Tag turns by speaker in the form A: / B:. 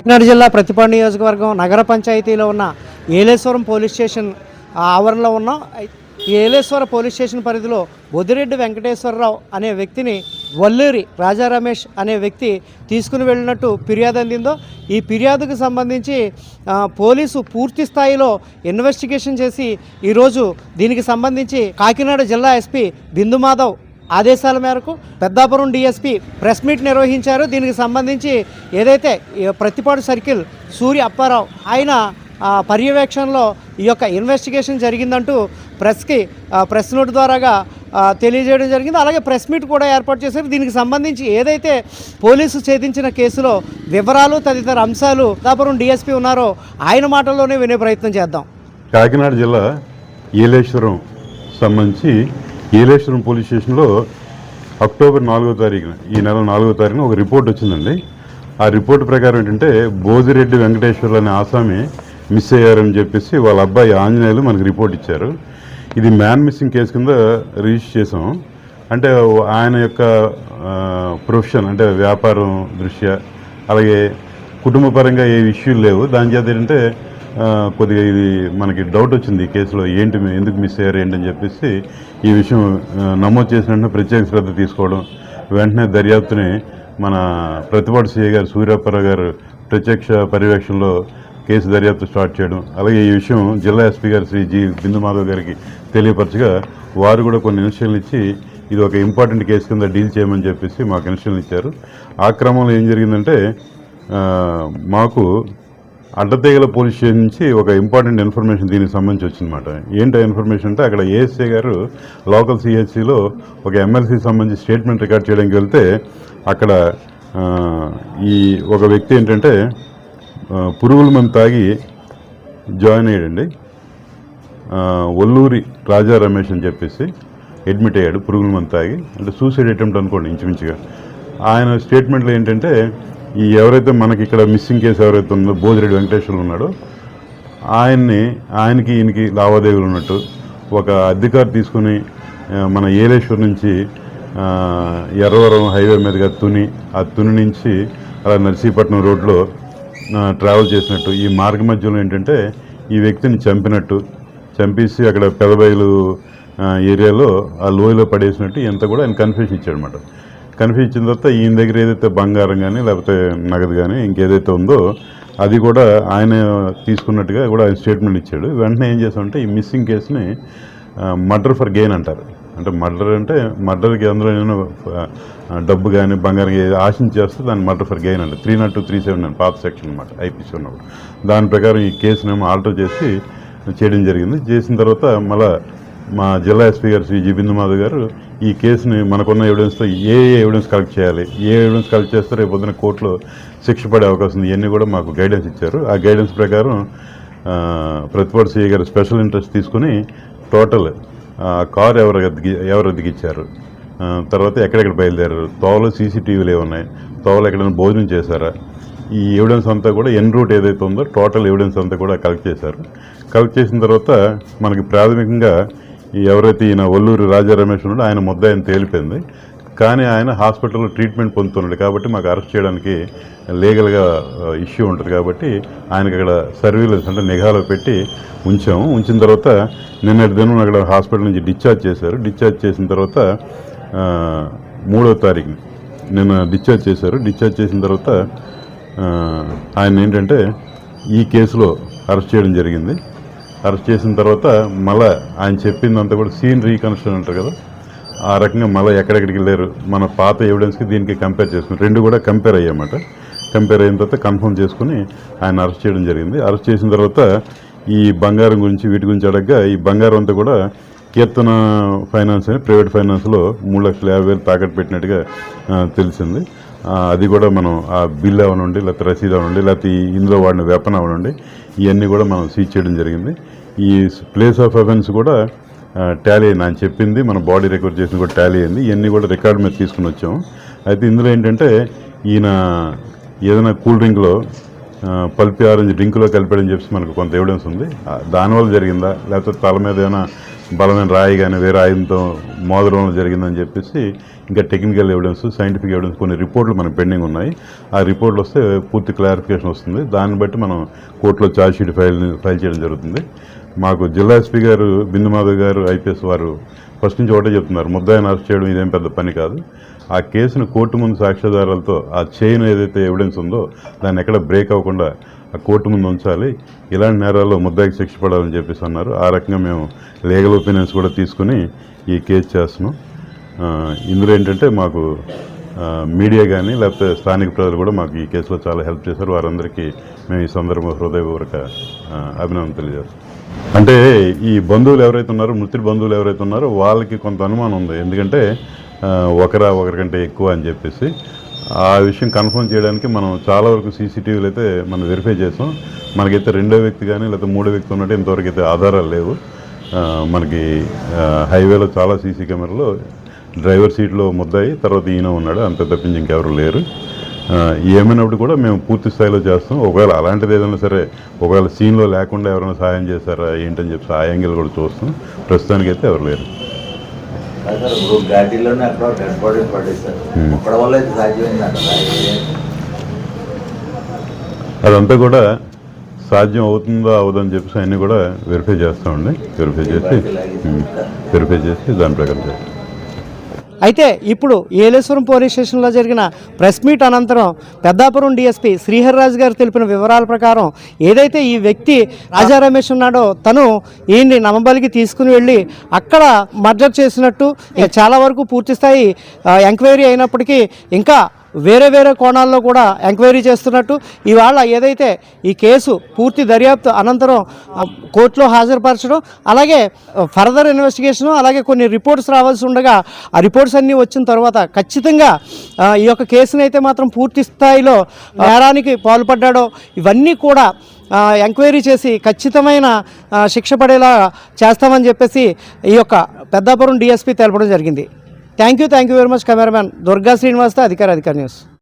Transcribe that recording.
A: కాకినాడ జిల్లా ప్రతిపాడు నియోజకవర్గం నగర పంచాయతీలో ఉన్న ఏలేశ్వరం పోలీస్ స్టేషన్ ఆవరణలో ఉన్నాం ఏలేశ్వర పోలీస్ స్టేషన్ పరిధిలో బొదిరెడ్డి వెంకటేశ్వరరావు అనే వ్యక్తిని వల్లూరి రాజా రమేష్ అనే వ్యక్తి తీసుకుని వెళ్ళినట్టు ఫిర్యాదు అందిందో ఈ ఫిర్యాదుకు సంబంధించి పోలీసు పూర్తి స్థాయిలో ఇన్వెస్టిగేషన్ చేసి ఈరోజు దీనికి సంబంధించి కాకినాడ జిల్లా ఎస్పీ బిందు మాధవ్ ఆదేశాల మేరకు పెద్దాపురం డీఎస్పీ ప్రెస్ మీట్ నిర్వహించారు. దీనికి సంబంధించి ఏదైతే ప్రతిపాడు సర్కిల్ సూర్య అప్పారావు ఆయన పర్యవేక్షణలో ఈ యొక్క ఇన్వెస్టిగేషన్ జరిగిందంటూ ప్రెస్కి ప్రెస్ నోట్ ద్వారాగా తెలియజేయడం జరిగింది. అలాగే ప్రెస్ మీట్ కూడా ఏర్పాటు చేశారు. దీనికి సంబంధించి ఏదైతే పోలీసు ఛేదించిన కేసులో వివరాలు తదితర అంశాలు పెద్దాపురం డిఎస్పీ ఉన్నారో ఆయన మాటల్లోనే వినే ప్రయత్నం చేద్దాం.
B: కాకినాడ జిల్లా ఏలేశ్వరం సంబంధించి ఏలేశ్వరం పోలీస్ స్టేషన్లో అక్టోబర్ నాలుగో తారీఖున ఈ నెల నాలుగో తారీఖున ఒక రిపోర్ట్ వచ్చిందండి. ఆ రిపోర్ట్ ప్రకారం ఏంటంటే బోజిరెడ్డి వెంకటేశ్వర్లు అనే ఆసామి మిస్ అయ్యారని చెప్పేసి వాళ్ళ అబ్బాయి ఆంజనేయులు మనకి రిపోర్ట్ ఇచ్చారు. ఇది మ్యాన్ మిస్సింగ్ కేసు కింద రిజిస్టర్ చేసాం. అంటే ఆయన యొక్క ప్రొఫెషన్ అంటే వ్యాపారం దృష్ట్యా అలాగే కుటుంబ పరంగా ఏ ఇష్యూలు లేవు. దాని చేత ఏంటంటే కొద్దిగా ఇది మనకి డౌట్ వచ్చింది ఈ కేసులో ఏంటి మీ- ఎందుకు మిస్ అయ్యారు ఏంటని చెప్పేసి ఈ విషయం నమోదు చేసిన వెంటనే ప్రత్యేక శ్రద్ధ తీసుకోవడం వెంటనే దర్యాప్తుని మన ప్రతిపాటు సిఐ గారు సూర్యాపరావు గారు ప్రత్యక్ష పర్యవేక్షణలో కేసు దర్యాప్తు స్టార్ట్ చేయడం అలాగే ఈ విషయం జిల్లా ఎస్పీ గారు శ్రీ జి బిందు మాధవ్ గారికి తెలియపరచగా వారు కూడా కొన్ని ఇన్స్ట్రక్షన్లు ఇచ్చి ఇది ఒక ఇంపార్టెంట్ కేసు కింద డీల్ చేయమని చెప్పేసి మాకు ఇన్స్ట్రక్షన్లు ఇచ్చారు. ఆ క్రమంలో ఏం జరిగిందంటే మాకు అడ్డతీగల పోలీస్ స్టేషన్ నుంచి ఒక ఇంపార్టెంట్ ఇన్ఫర్మేషన్ దీనికి సంబంధించి వచ్చిందన్నమాట. ఏంటి ఇన్ఫర్మేషన్ అంటే అక్కడ ఏఎస్ఏ గారు లోకల్ సిహెచ్సిలో ఒక ఎమ్మెల్సీ సంబంధించి స్టేట్మెంట్ రికార్డ్ చేయడానికి వెళ్తే అక్కడ ఈ ఒక వ్యక్తి ఏంటంటే పురుగుల మందు తాగి జాయిన్ అయ్యాడండి. ఒల్లూరి రాజా రమేష్ అని చెప్పేసి అడ్మిట్ అయ్యాడు పురుగుల మందు తాగి. అంటే సూసైడ్ అటెంప్ట్ అనుకోండి ఇంచుమించుగా. ఆయన స్టేట్మెంట్లో ఏంటంటే ఈ ఎవరైతే మనకి ఇక్కడ మిస్సింగ్ కేసు ఎవరైతే ఉందో బోధిరెడ్డి వెంకటేశ్వరులు ఉన్నాడో ఆయన్ని ఆయనకి ఈయనకి లావాదేవీలు ఉన్నట్టు ఒక అధికారి తీసుకుని మన ఏలేశ్వర్ నుంచి ఎర్రవరం హైవే మీదుగా తుని ఆ తుని నుంచి అలా నర్సీపట్నం రోడ్లో ట్రావెల్ చేసినట్టు. ఈ మార్గ మధ్యలో ఏంటంటే ఈ వ్యక్తిని చంపినట్టు. చంపేసి అక్కడ పెదబయలు ఏరియాలో ఆ లోయలో పడేసినట్టు ఇంత కూడా ఆయన కన్ఫ్యూషన్ ఇచ్చాడు అనమాట కన్ఫ్యూజ్ తర్వాత ఈయన దగ్గర ఏదైతే బంగారం కానీ లేకపోతే నగదు కానీ ఇంకేదైతే ఉందో అది కూడా ఆయన తీసుకున్నట్టుగా కూడా ఆయన స్టేట్మెంట్ ఇచ్చాడు. వెంటనే ఏం చేసామంటే ఈ మిస్సింగ్ కేసుని మర్డర్ ఫర్ గెయిన్ అంటారు. అంటే మర్డర్ అంటే మర్డర్కి అందులో నేను డబ్బు కానీ బంగారం ఆశించేస్తే చేస్తే దాన్ని మర్డర్ ఫర్ గెయిన్ అంటే three naught two three seven పాత సెక్షన్ అనమాట ఐపీసీ ఉన్నప్పుడు. దాని ప్రకారం ఈ కేసునేమో ఆల్టర్ చేసి చేయడం జరిగింది. చేసిన తర్వాత మళ్ళా మా జిల్లా ఎస్పీ గారు శ్రీ జి బిందు మాధవ్ గారు ఈ కేసుని మనకున్న ఎవిడెన్స్తో ఏ ఏ ఎవిడెన్స్ కలెక్ట్ చేయాలి? ఏ ఎవిడెన్స్ కలెక్ట్ చేస్తే రేపు పొద్దున కోర్టులో శిక్ష పడే అవకాశం ఉంది? ఇవన్నీ కూడా మాకు గైడెన్స్ ఇచ్చారు. ఆ గైడెన్స్ ప్రకారం ప్రతిపాటు ప్రతిపాడు సిఐ గారు స్పెషల్ ఇంట్రెస్ట్ తీసుకుని టోటల్ కారు ఎవరు ఎవరు అద్దెకిచ్చారు తర్వాత ఎక్కడెక్కడ బయలుదేరారు? తోవలో సీసీటీవీలు ఏమున్నాయి తోవలో ఎక్కడైనా భోజనం చేశారా? ఈ ఎవిడెన్స్ అంతా కూడా ఎన్ రూట్ ఏదైతే ఉందో టోటల్ ఎవిడెన్స్ అంతా కూడా కలెక్ట్ చేశారు. కలెక్ట్ చేసిన తర్వాత మనకి ప్రాథమికంగా ఎవరైతే ఈయన ఒల్లూరు రాజా రమేష్ ఉన్నాడో ఆయన ముద్ద ఆయన తేలిపోయింది. కానీ ఆయన హాస్పిటల్లో ట్రీట్మెంట్ పొందుతున్నాడు కాబట్టి మాకు అరెస్ట్ చేయడానికి లీగల్గా ఇష్యూ ఉంటుంది కాబట్టి ఆయనకి అక్కడ సర్వీలెన్స్ అంటే నిఘాలో పెట్టి ఉంచాము. ఉంచిన తర్వాత నిన్నటి దినం అక్కడ హాస్పిటల్ నుంచి డిశ్చార్జ్ చేశారు. డిశ్చార్జ్ చేసిన తర్వాత మూడో తారీఖున నిన్న డిశ్చార్జ్ చేశారు. డిశ్చార్జ్ చేసిన తర్వాత ఆయన ఏంటంటే ఈ కేసులో అరెస్ట్ చేయడం జరిగింది. అరెస్ట్ చేసిన తర్వాత మళ్ళా ఆయన చెప్పిందంతా కూడా సీన్ రీకన్స్ట్రక్షన్ అంటారు కదా. ఆ రకంగా మళ్ళీ ఎక్కడెక్కడికి వెళ్ళారు మన పాత ఎవిడెన్స్కి దీనికి కంపేర్ చేసుకుని రెండు కూడా కంపేర్ అయ్యామాట కంపేర్ అయిన తర్వాత కన్ఫర్మ్ చేసుకుని ఆయన అరెస్ట్ చేయడం జరిగింది. అరెస్ట్ చేసిన తర్వాత ఈ బంగారం గురించి వీటి గురించి అడగగా ఈ బంగారం అంతా కూడా కీర్తన ఫైనాన్స్ అని ప్రైవేట్ ఫైనాన్స్లో మూడు లక్షల యాభై వేలు తాకట్టు పెట్టినట్టుగా తెలిసింది. అది కూడా మనం ఆ బిల్ అవనండి లేకపోతే రసీదు అవనండి లేకపోతే ఇందులో వాడిన వెపన్ అవనండి ఇవన్నీ కూడా మనం సీజ్ చేయడం జరిగింది. ఈ ప్లేస్ ఆఫ్ అఫెన్స్ కూడా టాలీ అయింది. ఆయన చెప్పింది మన బాడీ రికవర్ చేసిన కూడా టాలీ అయింది. ఇవన్నీ కూడా రికార్డు మీద తీసుకుని వచ్చాము అయితే ఇందులో ఏంటంటే ఈయన ఏదైనా కూల్ డ్రింక్లో పల్పి ఆరెంజ్ డ్రింక్లో కలిపాడని చెప్పి మనకు కొంత ఎవిడెన్స్ ఉంది. దానివల్ల జరిగిందా? లేకపోతే తల మీద ఏమైనా బలమైన రాయి కానీ వేరే ఆయుధంతో మోదడం జరిగిందని చెప్పేసి ఇంకా టెక్నికల్ ఎవిడెన్స్ సైంటిఫిక్ ఎవిడెన్స్ కొన్ని రిపోర్ట్లు మనకు పెండింగ్ ఉన్నాయి. ఆ రిపోర్ట్లు వస్తే పూర్తి క్లారిఫికేషన్ వస్తుంది. దాన్ని బట్టి మనం కోర్టులో ఛార్జ్షీట్ ఫైల్ ఫైల్ చేయడం జరుగుతుంది. మాకు జిల్లా ఎస్పీ గారు బిందు మాధవ్ గారు ఐపీఎస్ వారు ఫస్ట్ నుంచి ఒకటే చెప్తున్నారు. ముద్దాయిని అరెస్ట్ చేయడం ఇదేం పెద్ద పని కాదు. ఆ కేసును కోర్టు ముందు సాక్ష్యాధారాలతో ఆ చైన్ ఏదైతే ఎవిడెన్స్ ఉందో దాన్ని ఎక్కడ బ్రేక్ అవ్వకుండా ఆ కోర్టు ముందు ఉంచాలి. ఇలాంటి నేరాల్లో ముద్దాయికి శిక్ష పడాలని చెప్పేసి అన్నారు. ఆ రకంగా మేము లీగల్ ఒపీనియన్స్ కూడా తీసుకుని ఈ కేసు చేస్తున్నాం. ఇందులో ఏంటంటే మాకు మీడియా కానీ లేకపోతే స్థానిక ప్రజలు కూడా మాకు ఈ కేసులో చాలా హెల్ప్ చేశారు. వారందరికీ మేము ఈ సందర్భంగా హృదయపూర్వక అభినందన తెలియజేస్తాం అంటే ఈ బంధువులు ఎవరైతే ఉన్నారో మృతుడి బంధువులు ఎవరైతే ఉన్నారో వాళ్ళకి కొంత అనుమానం ఉంది. ఎందుకంటే ఒకరా ఒకరికంటే ఎక్కువ అని చెప్పేసి ఆ విషయం కన్ఫర్మ్ చేయడానికి మనం చాలా వరకు సీసీటీవీలు అయితే మనం వెరిఫై చేసాం. మనకైతే రెండో వ్యక్తి కానీ లేకపోతే మూడో వ్యక్తి ఉన్నట్టు ఇంతవరకు అయితే ఆధారాలు లేవు. మనకి హైవేలో చాలా సీసీ కెమెరాలు డ్రైవర్ సీట్లో ముద్దాయి తర్వాత ఈయన ఉన్నాడు అంత తప్పించి ఇంకెవరు లేరు. ఏమైనప్పుడు కూడా మేము పూర్తి స్థాయిలో చేస్తాం. ఒకవేళ అలాంటిది ఏదైనా సరే ఒకవేళ సీన్లో లేకుండా ఎవరైనా సహాయం చేశారా ఏంటని చెప్పి ఆ యాంగిల్ కూడా చూస్తాం. ప్రస్తుతానికి అయితే ఎవరు లేరు. Hmm. అదంతా కూడా సాధ్యం అవుతుందా అవదని చెప్పేసి అన్నీ కూడా వెరిఫై చేస్తామండి వెరిఫై చేసి వెరిఫై చేసి దాని ప్రకారం చేస్తాం.
A: అయితే ఇప్పుడు ఏలేశ్వరం పోలీస్ స్టేషన్లో జరిగిన ప్రెస్ మీట్ అనంతరం పెద్దాపురం డీఎస్పీ శ్రీహరిరాజు గారు తెలిపిన వివరాల ప్రకారం ఏదైతే ఈ వ్యక్తి రాజా రమేష్ ఉన్నాడో తను ఈయన్ని నమ్మబలికి తీసుకుని వెళ్ళి అక్కడ మర్డర్ చేసినట్టు చాలా వరకు పూర్తి స్థాయి ఎంక్వైరీ అయినప్పటికీ ఇంకా వేరే వేరే కోణాల్లో కూడా ఎంక్వైరీ చేస్తున్నట్టు. ఇవాళ ఏదైతే ఈ కేసు పూర్తి దర్యాప్తు అనంతరం కోర్టులో హాజరుపరచడం అలాగే ఫర్దర్ ఇన్వెస్టిగేషన్ అలాగే కొన్ని రిపోర్ట్స్ రావాల్సి ఉండగా ఆ రిపోర్ట్స్ అన్నీ వచ్చిన తర్వాత ఖచ్చితంగా ఈ యొక్క కేసుని అయితే మాత్రం పూర్తి స్థాయిలో నేరానికి పాల్పడ్డాడో ఇవన్నీ కూడా ఎంక్వైరీ చేసి ఖచ్చితమైన శిక్ష పడేలా చేస్తామని చెప్పేసి ఈ యొక్క పెద్దాపురం డిఎస్పీ తెలపడం జరిగింది. Thank you thank you very much cameraman Durga శ్రీనివాస్తో అధికార అధికార న్యూస్